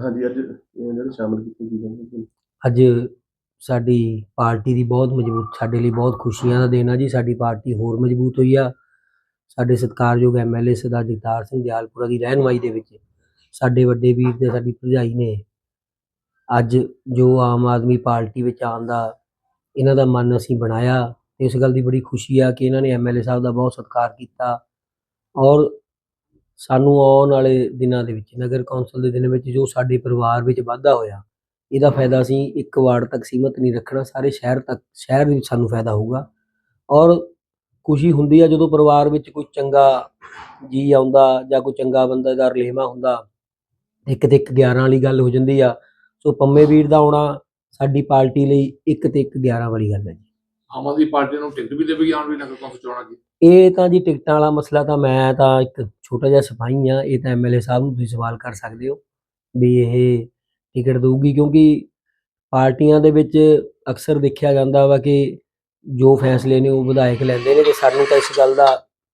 ਹਾਂਜੀ, ਅੱਜ ਜਿਹੜੇ ਸ਼ਾਮਲ ਕੀਤੇ ਕੀ ਜਾਂਦੇ ਅੱਜ ਸਾਡੀ ਪਾਰਟੀ ਦੀ ਬਹੁਤ ਮਜ਼ਬੂਤ, ਸਾਡੇ ਲਈ ਬਹੁਤ ਖੁਸ਼ੀਆਂ ਦਾ ਦਿਨ ਆ ਜੀ। ਸਾਡੀ ਪਾਰਟੀ ਹੋਰ ਮਜ਼ਬੂਤ ਹੋਈ ਆ। ਸਾਡੇ ਸਤਿਕਾਰਯੋਗ ਐਮਐਲਏ ਸਰਦਾਰ ਜਗਤਾਰ ਸਿੰਘ ਦਿਆਲਪੁਰਾ ਦੀ ਰਹਿਨਮਾਈ ਦੇ ਵਿੱਚ ਸਾਡੇ ਵੱਡੇ ਵੀਰ ਤੇ ਸਾਡੀ ਭਰਜਾਈ ਨੇ ਅੱਜ ਜੋ ਆਮ ਆਦਮੀ ਪਾਰਟੀ ਵਿੱਚ ਆਉਣ ਦਾ ਇਹਨਾਂ ਦਾ ਮਨ ਅਸੀਂ ਬਣਾਇਆ। ਇਸ ਗੱਲ ਦੀ ਬੜੀ ਖੁਸ਼ੀ ਆ ਕਿ ਇਹਨਾਂ ਨੇ ਐਮਐਲਏ ਸਾਹਿਬ ਦਾ ਬਹੁਤ ਸਤਿਕਾਰ ਕੀਤਾ ਔਰ ਸਾਨੂੰ ਆਉਣ ਵਾਲੇ ਦਿਨਾਂ ਦੇ ਵਿੱਚ ਨਗਰ ਕੌਂਸਲ ਦੇ ਦਿਨ ਵਿੱਚ ਜੋ ਸਾਡੇ ਪਰਿਵਾਰ ਵਿੱਚ ਵਾਧਾ ਹੋਇਆ ਇਹਦਾ ਫਾਇਦਾ ਅਸੀਂ ਇੱਕ ਵਾਰਡ ਤੱਕ ਸੀਮਤ ਨਹੀਂ ਰੱਖਣਾ ਸਾਰੇ ਸ਼ਹਿਰ ਤੱਕ ਸ਼ਹਿਰ ਦੇ ਵਿੱਚ ਸਾਨੂੰ ਫਾਇਦਾ ਹੋਊਗਾ। ਔਰ ਖੁਸ਼ੀ ਹੁੰਦੀ ਆ ਜਦੋਂ ਪਰਿਵਾਰ ਵਿੱਚ ਕੋਈ ਚੰਗਾ ਜੀ ਆਉਂਦਾ ਜਾਂ ਕੋਈ ਚੰਗਾ ਬੰਦਾ ਦਾ ਰਲੇਵਾ ਹੁੰਦਾ ਇੱਕ ਤੇ ਇੱਕ 11 ਵਾਲੀ ਗੱਲ ਹੋ ਜਾਂਦੀ ਆ। ਸੋ ਪੰਮੇ ਵੀਰ ਦਾ ਆਉਣਾ ਸਾਡੀ ਪਾਰਟੀ ਲਈ ਇੱਕ ਤੇ ਇੱਕ 11 ਵਾਲੀ ਗੱਲ ਹੈ ਜੀ। ਆਮ ਆਦਮੀ ਪਾਰਟੀ ਨੂੰ ਟਿਕਟ ਵੀ ਦੇਵੇਗੀ ਆਉਣ ਵਾਲੀ ਨਗਰ ਕੌਂਸਲ ਚੋਣਾਂ ਦੀ ਇਹ ਤਾਂ ਜੀ ਟਿਕਟਾਂ ਵਾਲਾ ਮਸਲਾ ਤਾਂ ਮੈਂ ਤਾਂ ਇੱਕ ਛੋਟਾ ਜਿਹਾ ਸਿਪਾਹੀ ਆ ਇਹ ਤਾਂ ਐਮਐਲਏ ਸਾਹਿਬ ਨੂੰ ਤੁਸੀਂ ਸਵਾਲ ਕਰ ਸਕਦੇ ਹੋ ਵੀ ਇਹ ਟਿਕਟ ਦਊਗੀ ਕਿਉਂਕਿ ਪਾਰਟੀਆਂ ਦੇ ਵਿੱਚ ਅਕਸਰ ਦੇਖਿਆ ਜਾਂਦਾ ਵਾ ਕਿ ਜੋ ਫੈਸਲੇ ਨੇ ਉਹ ਵਿਧਾਇਕ ਲੈਂਦੇ ਨੇ ਤੇ ਸਾਨੂੰ ਤਾਂ ਇਸ ਗੱਲ ਦਾ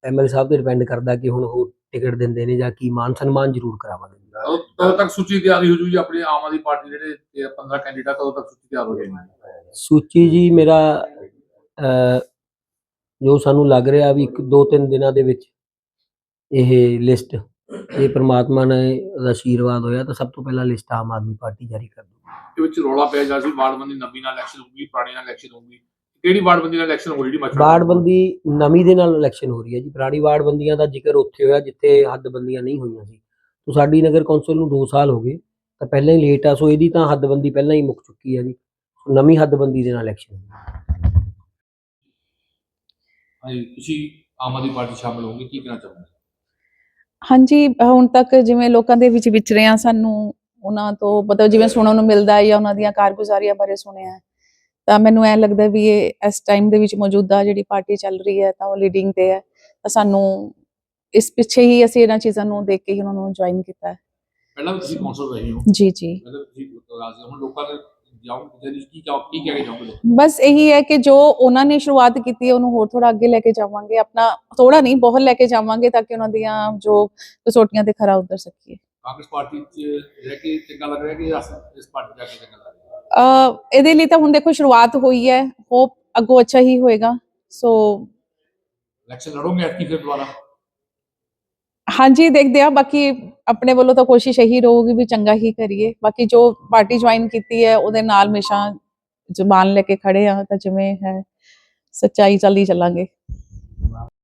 ਐਮਐਲਏ ਸਾਹਿਬ ਤੇ ਡਿਪੈਂਡ ਕਰਦਾ ਕਿ ਹੁਣ ਉਹ ਟਿਕਟ ਦਿੰਦੇ ਨੇ ਜਾਂ ਕੀ ਮਾਨ ਸਨਮਾਨ ਜ਼ਰੂਰ ਕਰਾਵਾਂਗੇ। ਕਦੋਂ ਤੱਕ ਸੂਚੀ ਤਿਆਰੀ ਹੋ ਜੂਗੀ ਆਪਣੀ ਆਮ ਆਦਮੀ ਪਾਰਟੀ ਜਿਹੜੇ ਇਹ 15 ਕੈਂਡੀਡੇਟ ਕਦੋਂ ਤੱਕ ਸੂਚੀ ਤਿਆਰ ਹੋ ਜਾਏਗੀ। ਸੂਚੀ ਜੀ ਮੇਰਾ ਜੋ ਸਾਨੂੰ ਲੱਗ ਰਿਹਾ ਵੀ ਇੱਕ ਦੋ ਤਿੰਨ ਦਿਨਾਂ ਦੇ ਵਿੱਚ ਇਹ ਲਿਸਟ ਇਹ ਪ੍ਰਮਾਤਮਾ ਨੇ ਦਾ ਆਸ਼ੀਰਵਾਦ ਹੋਇਆ ਤਾਂ ਸਭ ਤੋਂ ਪਹਿਲਾਂ ਲਿਸਟ ਆਮ ਆਦਮੀ ਪਾਰਟੀ ਜਾਰੀ ਕਰ ਦੂਗੀ ਇਹ ਵਿੱਚ ਰੌਲਾ ਪਿਆ ਜਾ ਸੀ ਵਾਰਡਬੰਦੀ ਨਵੀਂ ਨਾਲ ਇਲੈਕਸ਼ਨ ਹੋਊਗੀ ਪੁਰਾਣੀ ਨਾਲ ਇਲੈਕਸ਼ਨ ਹੋਊਗੀ। ਕਿਹੜੀ ਵਾਰਡਬੰਦੀ ਨਾਲ ਇਲੈਕਸ਼ਨ ਹੋ ਰਹੀ ਮੱਛਰ ਵਾਰਡਬੰਦੀ ਨਵੀਂ ਦੇ ਨਾਲ ਇਲੈਕਸ਼ਨ ਹੋ ਰਹੀ ਹੈ ਜੀ। ਪੁਰਾਣੀ ਵਾਰਡਬੰਦੀਆਂ ਦਾ ਜ਼ਿਕਰ ਉੱਥੇ ਹੋਇਆ ਜਿੱਥੇ ਹੱਦਬੰਦੀਆਂ ਨਹੀਂ ਹੋਈਆਂ ਸੀ। ਤੋਂ ਸਾਡੀ ਨਗਰ ਕੌਂਸਲ ਨੂੰ 2 ਸਾਲ ਹੋ ਗਏ ਤਾਂ ਪਹਿਲਾਂ ਹੀ ਲੇਟ ਆ ਸੋ ਇਹਦੀ ਤਾਂ ਹੱਦਬੰਦੀ ਪਹਿਲਾਂ ਹੀ ਮੁੱਕ ਚੁੱਕੀ ਹੈ ਜੀ। ਨਵੀਂ ਹੱਦਬੰਦੀ ਦੇ ਨਾਲ ਇਲੈਕਸ਼ਨ ਹਾਂਜੀ ਤੁਸੀਂ ਆਮ ਆਦਮੀ ਪਾਰਟੀ ਸ਼ਾਮਲ ਹੋਗੇ ਕੀ ਕਹਿਣਾ ਚਾਹੁੰਦੇ ਹਾਂਜੀ ਹੁਣ ਤੱਕ ਜਿਵੇਂ ਲੋਕਾਂ ਦੇ ਵਿੱਚ ਵਿਚਰੇ ਆ ਸਾਨੂੰ ਉਹਨਾਂ ਤੋਂ ਪਤਾ ਜਿਵੇਂ ਸੁਣਨ ਨੂੰ ਮਿਲਦਾ ਹੈ ਜਾਂ ਉਹਨਾਂ ਦੀਆਂ ਕਾਰਗੁਜ਼ਾਰੀਆਂ ਬਾਰੇ ਸੁਣਿਆ ਤਾਂ ਮੈਨੂੰ ਐ ਲੱਗਦਾ ਵੀ ਇਹ ਇਸ ਟਾਈਮ ਦੇ ਵਿੱਚ ਮੌਜੂਦਾ ਜਿਹੜੀ ਪਾਰਟੀ ਚੱਲ ਰਹੀ ਹੈ ਤਾਂ ਉਹ ਲੀਡਿੰਗ ਤੇ ਹੈ ਤਾਂ ਸਾਨੂੰ ਇਸ ਪਿੱਛੇ ਹੀ ਅਸੀਂ ਇਹਨਾਂ ਚੀਜ਼ਾਂ ਨੂੰ ਦੇਖ ਕੇ ਹੀ ਉਹਨਾਂ ਨੂੰ ਜੁਆਇਨ ਕੀਤਾ ਹੈ। ਪਹਿਲਾਂ ਵੀ ਤੁਸੀਂ ਕੌਂਸਲ ਰਹੇ ਹੋ। ਜੀ ਜੀ। ਮਤਲਬ ਤੁਸੀਂ ਹੁਣ ਲੋਕਾਂ ਨੇ ਜਾਓ ਜਿਹੜੀ ਕੀ ਚਾਹੋ ਕੀ ਕਹਿ ਕੇ ਜਾਓਗੇ ਬਸ ਇਹੀ ਹੈ ਕਿ ਜੋ ਉਹਨਾਂ ਨੇ ਸ਼ੁਰੂਆਤ ਕੀਤੀ ਹੈ ਉਹਨੂੰ ਹੋਰ ਥੋੜਾ ਅੱਗੇ ਲੈ ਕੇ ਜਾਵਾਂਗੇ ਆਪਣਾ ਥੋੜਾ ਨਹੀਂ ਬਹੁਤ ਲੈ ਕੇ ਜਾਵਾਂਗੇ ਤਾਂ ਕਿ ਉਹਨਾਂ ਦੀਆਂ ਜੋ ਕਸੌਟੀਆਂ ਤੇ ਖਰਾ ਉਤਰ ਸਕੀਏ। ਕਾਂਗਰਸ ਪਾਰਟੀ 'ਚ ਰਹਿ ਕੇ ਚੰਗਾ ਲੱਗ ਰਿਹਾ ਕਿ ਇਸ ਪਾਰਟੀ ਜਾ ਕੇ ਚੰਗਾ ਲੱਗ ਰਿਹਾ? ਅ ਇਹਦੇ ਲਈ ਤਾਂ ਹੁਣ ਦੇਖੋ ਸ਼ੁਰੂਆਤ ਹੋਈ ਹੈ ਹੋਪ ਅੱਗੋਂ ਅੱਛਾ ਹੀ ਹੋਏਗਾ ਸੋ ਇਲੈਕਸ਼ਨ ਲੜੋਗੇ ਐਤਕੀ ਫਿਰ ਦੁਬਾਰਾ? ਹਾਂਜੀ ਦੇਖਦੇ ਆ ਬਾਕੀ ਆਪਣੇ ਵੱਲੋਂ ਤਾਂ ਕੋਸ਼ਿਸ਼ ਇਹੀ ਰਹੂਗੀ ਵੀ ਚੰਗਾ ਹੀ ਕਰੀਏ। ਬਾਕੀ ਜੋ ਪਾਰਟੀ ਜੁਆਇਨ ਕੀਤੀ ਹੈ, ਉਹਦੇ ਨਾਲ ਹਮੇਸ਼ਾ ਜ਼ੁਬਾਨ ਲੈ ਕੇ ਖੜੇ ਆ ਤਾਂ ਜਿਵੇਂ ਹੈ, ਸੱਚਾਈ ਚੱਲਦੀ ਚੱਲਾਂਗੇ।